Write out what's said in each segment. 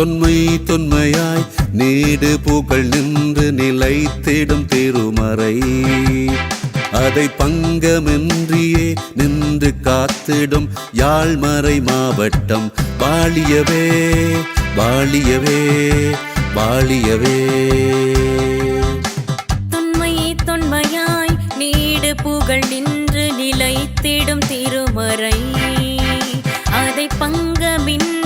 தொன்மை தொன்மையாய் நீடு புகழ் நின்று நிலைத்திடும் திருமறை. அதை பங்கமின்றியே நின்று காத்திடும் யாழ்மறை மாவட்டம். வாழியவே வாழியவே வாழியவே. தொன்மை தொன்மையாய் நீடு புகழ் நின்று நிலைத்திடும் திருமறை. அதை பங்கமின்றே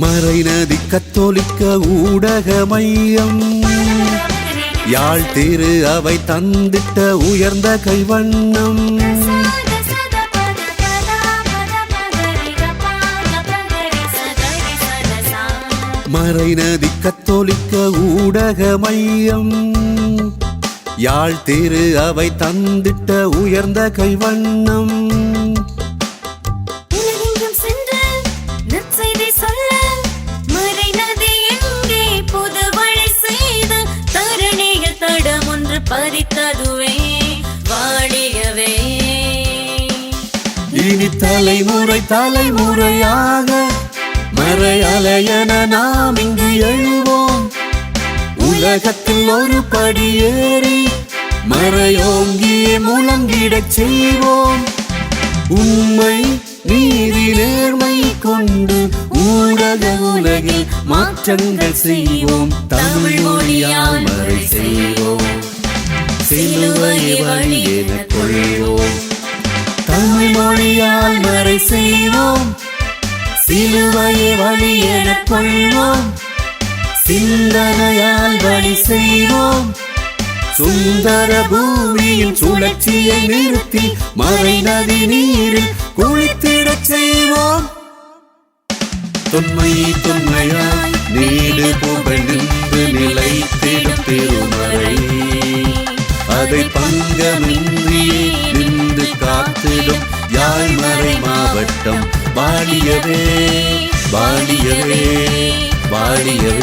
மறைநதி கத்தோலிக்க ஊடக மையம். யாழ் திரு அவை தந்திட்ட உயர்ந்த கைவண்ணம். மறைநதி கத்தோலிக்க ஊடக மையம். யாழ் திரு அவை தந்திட்ட உயர்ந்த கைவண்ணம். பறித்ததுவே வாழியவே. இனி தலைமுறை தலைமுறையாக மறையலையென நாம் இங்கு எழுவோம். உலகத்தில் ஒரு படியேறி மறையோங்கியே முழங்கிடச் செய்வோம். உண்மை நீதி நேர்மை கொண்டு ஊடக உலகில் மாற்றங்கள் செய்வோம். தமிழ் மொழியால் மறை செய்வோம். சிலுவையை வழி என கொள்வோம் தமிழ் மொழியால் மறை செய்வோம். சிலுவையை வழி என கொள்வோம் சிந்தனையால் வழி செய்வோம். சுந்தர பூமியின் சுழற்சியை நிறுத்தி மறை நதி நீரில் குளித்திடச் செய்வோம். தொன்மை தொன்மையாய் நீடு புகழ் நின்று நிலைத்திடும் திருமறை. அதை பங்கமின்றியே நின்று காத்திடும் யாழ்மறை மாவட்டம். வாழியவே வாழியவே வாழியவே